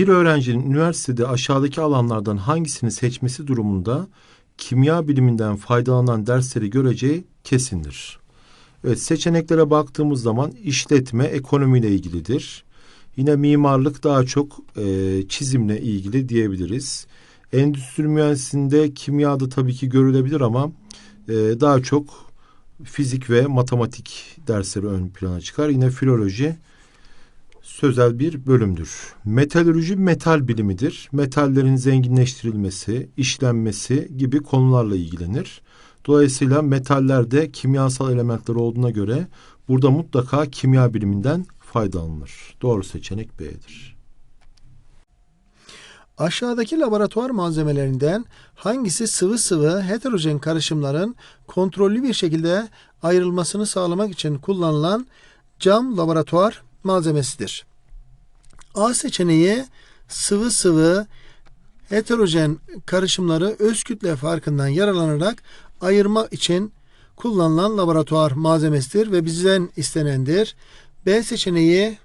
Bir öğrencinin üniversitede aşağıdaki alanlardan hangisini seçmesi durumunda kimya biliminden faydalanan dersleri göreceği kesindir. Evet seçeneklere baktığımız zaman işletme ekonomiyle ilgilidir. Yine mimarlık daha çok e, çizimle ilgili diyebiliriz. Endüstri mühendisliğinde kimyada tabii ki görülebilir ama e, daha çok fizik ve matematik dersleri ön plana çıkar. Yine filoloji sözel bir bölümdür. Metalürji metal bilimidir. Metallerin zenginleştirilmesi, işlenmesi gibi konularla ilgilenir. Dolayısıyla metallerde kimyasal elementler olduğuna göre burada mutlaka kimya biliminden faydalanılır. Doğru seçenek B'dir. Aşağıdaki laboratuvar malzemelerinden hangisi sıvı sıvı heterojen karışımların kontrollü bir şekilde ayrılmasını sağlamak için kullanılan cam laboratuvar malzemesidir? A seçeneği sıvı sıvı heterojen karışımları öz kütle farkından yararlanarak ayırmak için kullanılan laboratuvar malzemesidir ve bizden istenendir. B seçeneği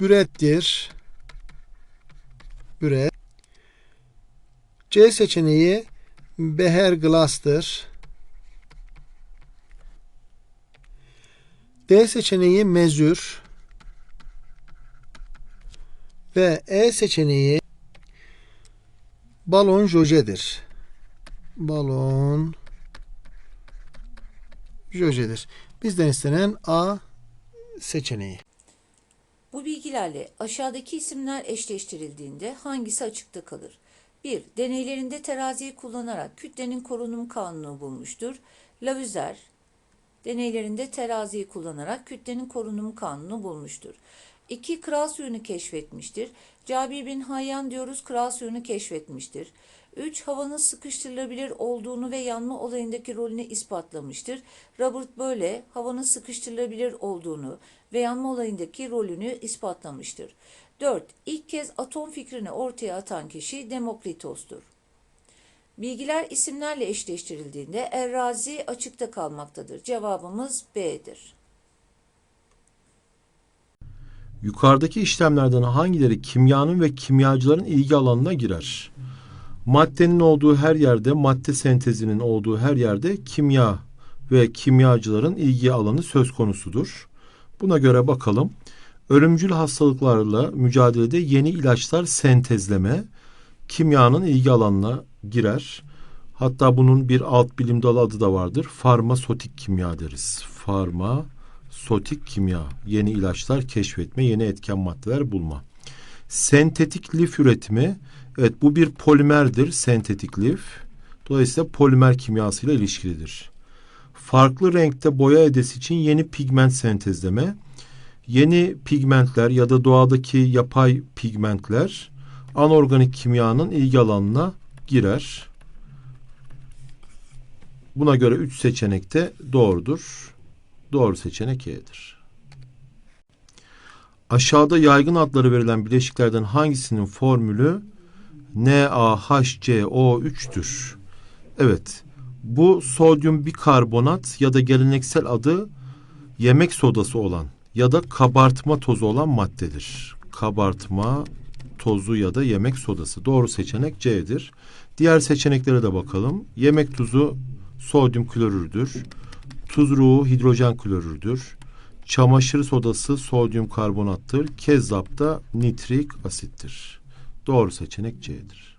bürettir. Büret. C seçeneği beher glastır. D seçeneği mezür. Ve E seçeneği balon jojedir. Balon jojedir. Bizden istenen A seçeneği. Bu bilgilerle aşağıdaki isimler eşleştirildiğinde hangisi açıkta kalır? 1. Deneylerinde teraziyi kullanarak kütlenin korunum kanunu bulmuştur. Lavoisier deneylerinde teraziyi kullanarak kütlenin korunum kanunu bulmuştur. 2. Kral suyunu keşfetmiştir. Cabir bin Hayyan diyoruz kral suyunu keşfetmiştir. 3. Havanın sıkıştırılabilir olduğunu ve yanma olayındaki rolünü ispatlamıştır. Robert böyle havanın sıkıştırılabilir olduğunu ve yanma olayındaki rolünü ispatlamıştır. 4. İlk kez atom fikrini ortaya atan kişi Demokritos'tur. Bilgiler isimlerle eşleştirildiğinde Errazi açıkta kalmaktadır. Cevabımız B'dir. Yukarıdaki işlemlerden hangileri kimyanın ve kimyacıların ilgi alanına girer? Maddenin olduğu her yerde, madde sentezinin olduğu her yerde kimya ve kimyacıların ilgi alanı söz konusudur. Buna göre bakalım. Ölümcül hastalıklarla mücadelede yeni ilaçlar sentezleme kimyanın ilgi alanına girer. Hatta bunun bir alt bilim dalı adı da vardır. Farmasotik kimya deriz. Farmasotik kimya. Yeni ilaçlar keşfetme, yeni etken maddeler bulma. Sentetik lif üretimi. Evet bu bir polimerdir. Sentetik lif. Dolayısıyla polimer kimyasıyla ilişkilidir. Farklı renkte boya edesi için yeni pigment sentezleme. Yeni pigmentler ya da doğadaki yapay pigmentler anorganik kimyanın ilgi alanına girer. Buna göre üç seçenek de doğrudur. Doğru seçenek E'dir. Aşağıda yaygın adları verilen bileşiklerden hangisinin formülü NaHCO3'tür? Evet. Bu sodyum bikarbonat ya da geleneksel adı yemek sodası olan ya da kabartma tozu olan maddedir. Kabartma tozu ya da yemek sodası. Doğru seçenek C'dir. Diğer seçeneklere de bakalım. Yemek tuzu sodyum klorürdür. Tuz ruhu hidrojen klorürdür. Çamaşır sodası sodyum karbonattır. Kezzap da nitrik asittir. Doğru seçenek C'dir.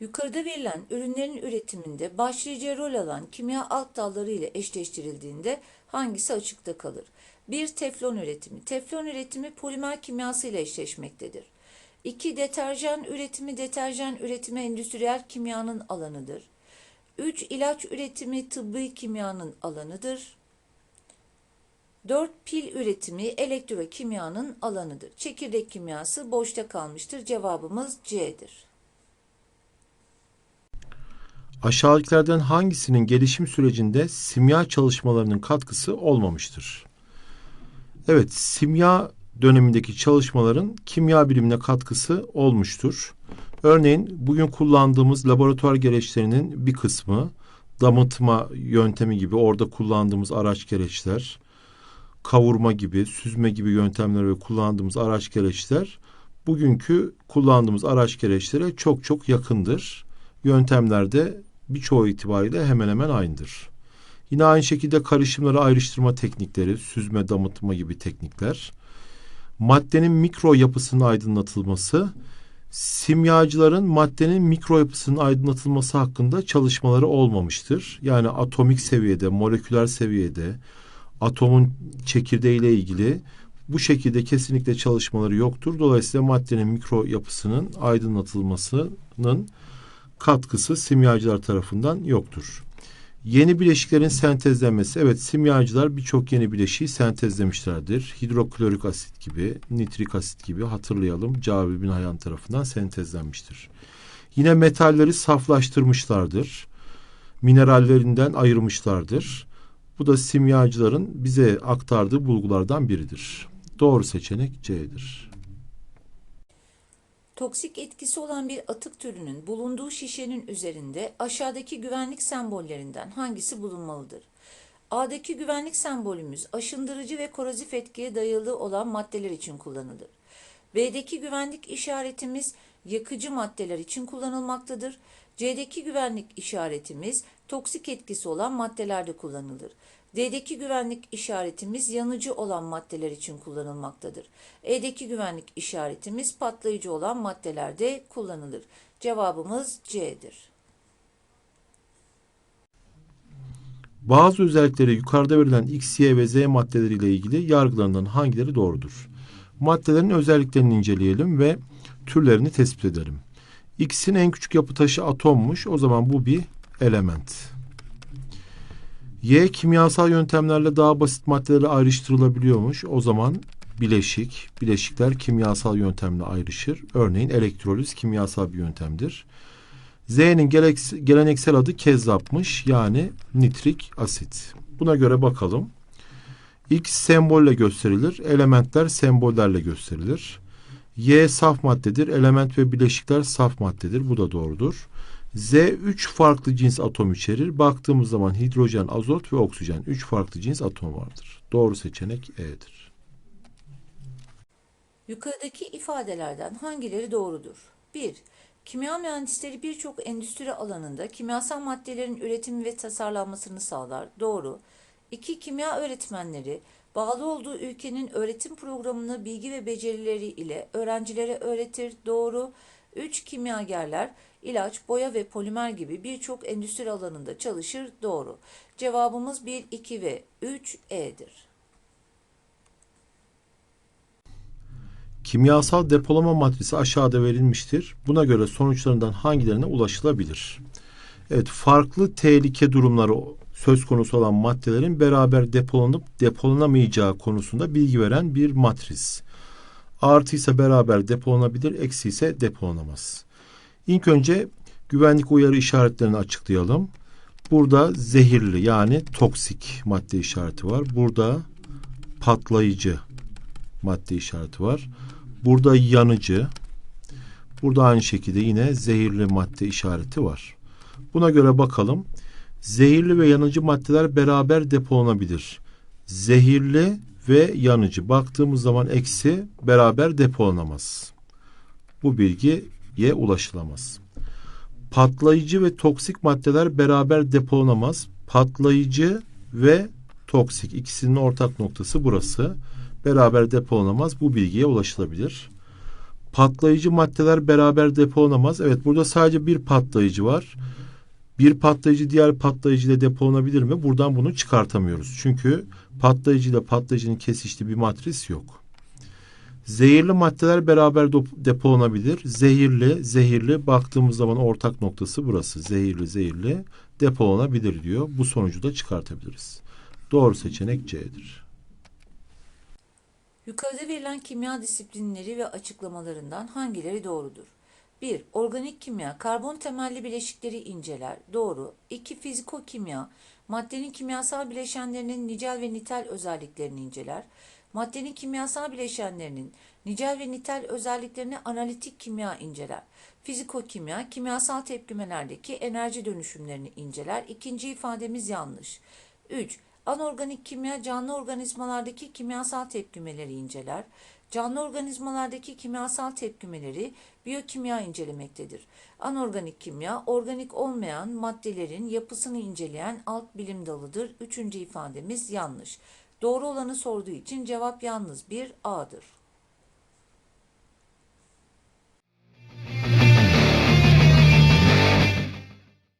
Yukarıda verilen ürünlerin üretiminde başlıca rol alan kimya alt dalları ile eşleştirildiğinde hangisi açıkta kalır? 1. Teflon üretimi. Teflon üretimi polimer kimyası ile eşleşmektedir. 2. Deterjan üretimi. Deterjan üretimi endüstriyel kimyanın alanıdır. 3. ilaç üretimi tıbbi kimyanın alanıdır. 4. Pil üretimi elektrokimyanın alanıdır. Çekirdek kimyası boşta kalmıştır. Cevabımız C'dir. Aşağıdakilerden hangisinin gelişim sürecinde simya çalışmalarının katkısı olmamıştır? Evet, simya dönemindeki çalışmaların kimya bilimine katkısı olmuştur. Örneğin bugün kullandığımız laboratuvar gereçlerinin bir kısmı damıtma yöntemi gibi orada kullandığımız araç gereçler, kavurma gibi, süzme gibi yöntemler ve kullandığımız araç gereçler bugünkü kullandığımız araç gereçlere çok çok yakındır. Yöntemlerde birçoğu itibariyle hemen hemen aynıdır. Yine aynı şekilde karışımları ayrıştırma teknikleri, süzme, damıtma gibi teknikler. Maddenin mikro yapısının aydınlatılması, simyacıların maddenin mikro yapısının aydınlatılması hakkında çalışmaları olmamıştır. Yani atomik seviyede, moleküler seviyede, atomun çekirdeğiyle ilgili bu şekilde kesinlikle çalışmaları yoktur. Dolayısıyla maddenin mikro yapısının aydınlatılmasının katkısı simyacılar tarafından yoktur. Yeni bileşiklerin sentezlenmesi. Evet simyacılar birçok yeni bileşiği sentezlemişlerdir. Hidroklorik asit gibi, nitrik asit gibi hatırlayalım. Cabir bin Hayyan tarafından sentezlenmiştir. Yine metalleri saflaştırmışlardır. Minerallerinden ayırmışlardır. Bu da simyacıların bize aktardığı bulgulardan biridir. Doğru seçenek C'dir. Toksik etkisi olan bir atık türünün bulunduğu şişenin üzerinde aşağıdaki güvenlik sembollerinden hangisi bulunmalıdır? A'daki güvenlik sembolümüz aşındırıcı ve korozif etkiye dayalı olan maddeler için kullanılır. B'deki güvenlik işaretimiz yakıcı maddeler için kullanılmaktadır. C'deki güvenlik işaretimiz toksik etkisi olan maddelerde kullanılır. D'deki güvenlik işaretimiz yanıcı olan maddeler için kullanılmaktadır. E'deki güvenlik işaretimiz patlayıcı olan maddelerde kullanılır. Cevabımız C'dir. Bazı özellikleri yukarıda verilen X, Y ve Z maddeleriyle ilgili yargılarından hangileri doğrudur? Maddelerin özelliklerini inceleyelim ve türlerini tespit edelim. X'in en küçük yapı taşı atommuş. O zaman bu bir element. Y kimyasal yöntemlerle daha basit maddelere ayrıştırılabiliyormuş. O zaman bileşik, bileşikler kimyasal yöntemle ayrışır. Örneğin elektroliz kimyasal bir yöntemdir. Z'nin geleneksel adı kezzapmış yani nitrik asit. Buna göre bakalım. X sembolle gösterilir, elementler sembollerle gösterilir. Y saf maddedir, element ve bileşikler saf maddedir. Bu da doğrudur. Z 3 farklı cins atom içerir. Baktığımız zaman hidrojen, azot ve oksijen 3 farklı cins atom vardır. Doğru seçenek E'dir. Yukarıdaki ifadelerden hangileri doğrudur? 1. Kimya mühendisleri birçok endüstri alanında kimyasal maddelerin üretimi ve tasarlanmasını sağlar. Doğru. 2. Kimya öğretmenleri bağlı olduğu ülkenin öğretim programını bilgi ve becerileri ile öğrencilere öğretir. Doğru. 3. Kimyagerler ilaç, boya ve polimer gibi birçok endüstri alanında çalışır. Doğru. Cevabımız 1, 2 ve 3 E'dir. Kimyasal depolama matrisi aşağıda verilmiştir. Buna göre sonuçlarından hangilerine ulaşılabilir? Evet, farklı tehlike durumları söz konusu olan maddelerin beraber depolanıp depolanamayacağı konusunda bilgi veren bir matris. Artı ise beraber depolanabilir, eksi ise depolanamaz. İlk önce güvenlik uyarı işaretlerini açıklayalım. Burada zehirli yani toksik madde işareti var. Burada patlayıcı madde işareti var. Burada yanıcı. Burada aynı şekilde yine zehirli madde işareti var. Buna göre bakalım. Zehirli ve yanıcı maddeler beraber depolanabilir. Zehirli ve yanıcı baktığımız zaman eksi beraber depolanamaz. Bu bilgiye ulaşılamaz. Patlayıcı ve toksik maddeler beraber depolanamaz. Patlayıcı ve toksik ikisinin ortak noktası burası. Beraber depolanamaz. Bu bilgiye ulaşılabilir. Patlayıcı maddeler beraber depolanamaz. Evet burada sadece bir patlayıcı var. Bir patlayıcı diğer patlayıcı ile depolanabilir mi? Buradan bunu çıkartamıyoruz. Çünkü patlayıcı ile patlayıcının kesiştiği bir matris yok. Zehirli maddeler beraber depolanabilir. Zehirli, zehirli baktığımız zaman ortak noktası burası. Zehirli, zehirli depolanabilir diyor. Bu sonucu da çıkartabiliriz. Doğru seçenek C'dir. Yukarıda verilen kimya disiplinleri ve açıklamalarından hangileri doğrudur? 1. Organik kimya, karbon temelli bileşikleri inceler. Doğru. 2. Fizikokimya, maddenin kimyasal bileşenlerinin nicel ve nitel özelliklerini inceler. Maddenin kimyasal bileşenlerinin nicel ve nitel özelliklerini analitik kimya inceler. Fizikokimya, kimyasal tepkimelerdeki enerji dönüşümlerini inceler. İkinci ifademiz yanlış. 3. Anorganik kimya canlı organizmalardaki kimyasal tepkimeleri inceler. Canlı organizmalardaki kimyasal tepkimeleri biyokimya incelemektedir. Anorganik kimya, organik olmayan maddelerin yapısını inceleyen alt bilim dalıdır. Üçüncü ifademiz yanlış. Doğru olanı sorduğu için cevap yalnız bir A'dır.